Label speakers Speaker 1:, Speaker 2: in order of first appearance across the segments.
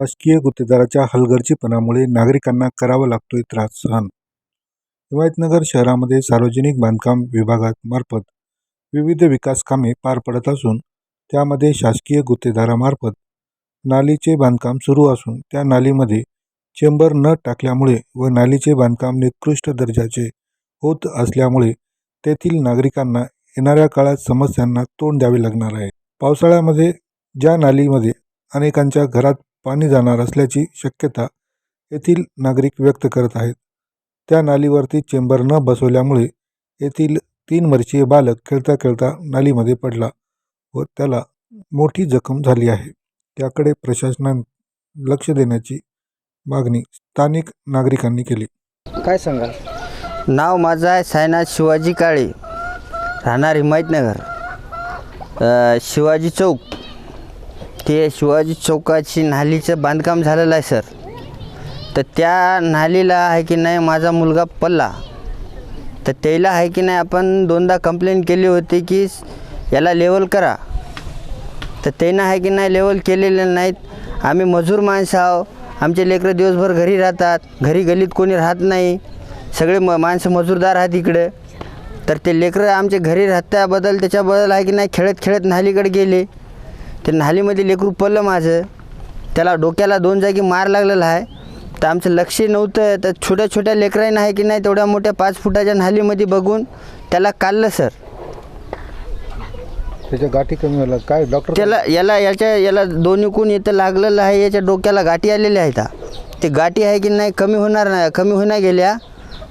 Speaker 1: शासकीय गुत्तेदाराच्या हलगर्जीपणामुळे नागरिकांना करावा लागतोय त्रास सहन. हिमायतनगर शहरामध्ये सार्वजनिक बांधकाम विभागामार्फत विविध विकास कामे पार पडत असून त्यामध्ये शासकीय गुत्तेदारामार्फत नालीचे बांधकाम सुरू असून त्या नालीमध्ये चेंबर न टाकल्यामुळे व नालीचे बांधकाम निकृष्ट दर्जाचे होत असल्यामुळे तेथील नागरिकांना येणाऱ्या काळात समस्यांना तोंड द्यावे लागणार आहे. पावसाळ्यामध्ये ज्या नालीमध्ये अनेकांच्या घरात पाणी जाणार असल्याची शक्यता येथील नागरिक व्यक्त करत आहेत. त्या नालीवरती चेंबर न बसवल्यामुळे येथील तीन वर्षीय बालक खेळता खेळता नालीमध्ये पडला व त्याला मोठी जखम झाली आहे. त्याकडे प्रशासनाने लक्ष देण्याची मागणी स्थानिक नागरिकांनी केली.
Speaker 2: काय सांगा
Speaker 3: नाव माझं आहे सायनाथ शिवाजी काळे. राहणार हिमायतनगर शिवाजी चौक. ते शिवाजी चौकाची नालीचं बांधकाम झालेलं आहे सर. तर त्या नालीला आहे की नाही माझा मुलगा पल्ला तर त्याला आहे की नाही आपण दोनदा कंप्लेंट केली होती की याला लेवल करा. तर त्यानं आहे की नाही लेवल केलेले नाहीत. आम्ही मजूर माणसं आहो आमचे लेकरं दिवसभर घरी राहतात. घरी गलीत कोणी राहत नाही. सगळे म माणसं मजूरदार आहेत इकडे. तर ते लेकरं आमच्या घरी राहत्याबद्दल त्याच्याबद्दल आहे की नाही खेळत खेळत नालीकडे गेले. ते नालीमध्ये लेकरू पडलं माझं. त्याला डोक्याला दोन जागी मार लागलेला आहे. तर आमचं लक्ष नव्हतं. तर छोट्या छोट्या लेकरांना आहे की नाही तेवढ्या मोठ्या पाच फुटाच्या नालीमध्ये बघून त्याला काढलं सर.
Speaker 1: त्याच्या गाठी कमी झाला काय डॉक्टर
Speaker 3: त्याला याला याच्या याला दोन्ही कोण इथं लागलेलं आहे. याच्या डोक्याला गाठी आलेल्या आहेत. ते गाठी आहे की नाही कमी होणार नाही कमी होणार गेल्या.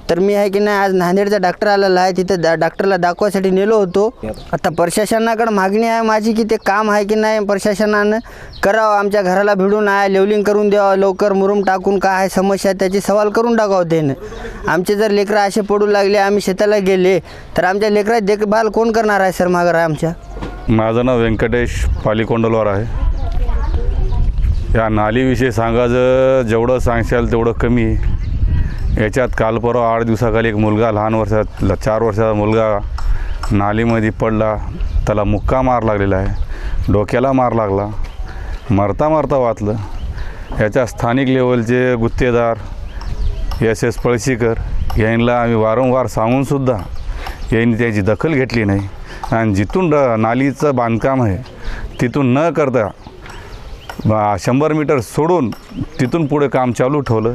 Speaker 3: तर मी आहे की नाही आज नांदेडचा डॉक्टर आलेला आहे. तिथं डा डॉक्टरला दाखवायसाठी नेलो होतो. आता प्रशासनाकडे मागणी आहे माझी की ते काम आहे की नाही प्रशासनानं करावं. आमच्या घराला भिडून आहे लेवलिंग करून द्यावं लवकर मुरुम टाकून काय आहे समस्या आहे त्याची सवाल करून टाकावं त्यानं. आमचे जर लेकरं असे पडू लागले आम्ही शेताला गेले तर आमच्या लेकरात देखभाल कोण करणार आहे सर मागर आमच्या?
Speaker 4: माझं नाव व्यंकटेश पालीकोंडलवार आहे. या नालीविषयी सांगायचं जेवढं सांगशाल तेवढं कमी आहे. याच्यात काल परवा आठ दिवसाखाली एक मुलगा लहान वर्षात चार वर्षाचा मुलगा नालीमध्ये पडला. त्याला मुक्का मार लागलेला आहे. डोक्याला मार लागला. मरता मरता वाचलं. याच्या स्थानिक लेवलचे गुत्तेदार एस एस पळशीकर यांना आम्ही वारंवार सांगूनसुद्धा यांनी त्याची दखल घेतली नाही. आणि जिथून नालीचं बांधकाम आहे तिथून न करता बा- शंभर मीटर सोडून तिथून पुढे काम चालू ठेवलं.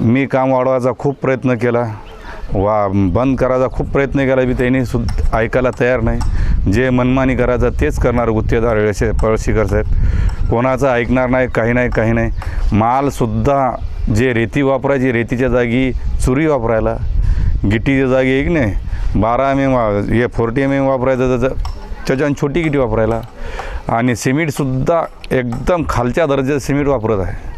Speaker 4: मी काम वाढवायचा खूप प्रयत्न केला. वा बंद करायचा खूप प्रयत्न केला बी त्यांनी सुद्धा ऐकायला तयार नाही. जे मनमानी करायचं तेच करणार गुत्तेदार असे पळशीकर साहेब. कोणाचं ऐकणार नाही काही नाही काही नाही. मालसुद्धा जे रेती वापरायची रेतीच्या जागी चुरी वापरायला. गिट्टीच्या जागी एक नाही. बारा एम एम वा हे फोर्टी एम एम वापरायचं त्याचं त्याच्यानं छोटी गिटी वापरायला. आणि सिमेंटसुद्धा एकदम खालच्या दर्जाचं सिमेंट वापरत आहे.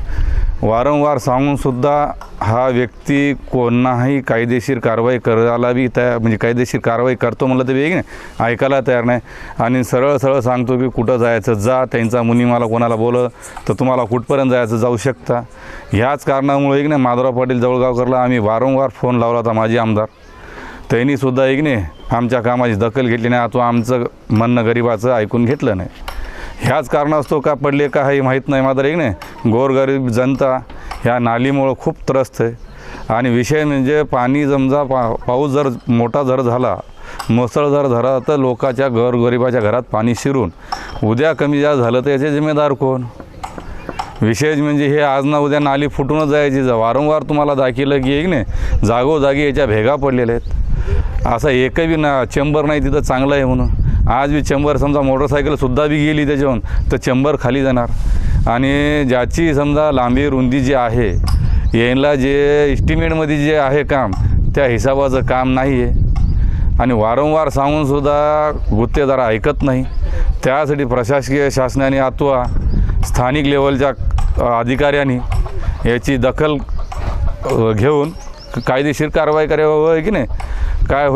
Speaker 4: वारंवार सांगूनसुद्धा हा व्यक्ती कोणाही कायदेशीर कारवाई करायला बी तयार म्हणजे कायदेशीर कारवाई करतो म्हणलं तर वेग नाही. ऐकायला तयार नाही. आणि सरळ सरळ सांगतो की कुठं जायचं जा त्यांचा मुनी मला कोणाला बोललं तर तुम्हाला कुठपर्यंत जायचं जाऊ शकता. ह्याच कारणामुळे एक नाही. माधवराव पाटील जवळगावकरला आम्ही वारंवार फोन लावला होता माजी आमदार. त्यांनीसुद्धा एक नाही. आमच्या कामाची दखल घेतली नाही. अथवा आमचं म्हणणं गरिबाचं ऐकून घेतलं नाही. ह्याच कारणास्तव का पडले का हे माहीत नाही मात्र एक नाही गोरगरीब जनता ह्या नालीमुळं खूप त्रस्त आहे. आणि विषय म्हणजे पाणी समजा पा पाऊस जर मोठा जर झाला मुसळधार झाला तर लोकाच्या गोरगरिबाच्या घरात पाणी शिरून उद्या कमी जास्त झालं तर याचे जिम्मेदार कोण? विशेष म्हणजे हे आज ना उद्या नाली फुटूनच जायची जा- वारंवार तुम्हाला दाखिलं की एक नाही जागोजागी याच्या भेगा पडलेल्या आहेत. असं एकही बी ना चेंबर नाही तिथं चांगलं आहे म्हणून. आज बी चेंबर समजा मोटरसायकलसुद्धा बी गेली त्याच्याहून तर चेंबर खाली जाणार. आणि ज्याची समजा लांबी रुंदी जी आहे यांना जे इस्टिमेटमध्ये जे आहे काम त्या हिसाबाचं काम नाही आहे आणि वारंवार सांगूनसुद्धा गुत्तेदार ऐकत नाही. त्यासाठी प्रशासकीय शासनाने अथवा स्थानिक लेवलच्या अधिकाऱ्यांनी याची दखल घेऊन कायदेशीर कारवाई करावं की नाही? काय हो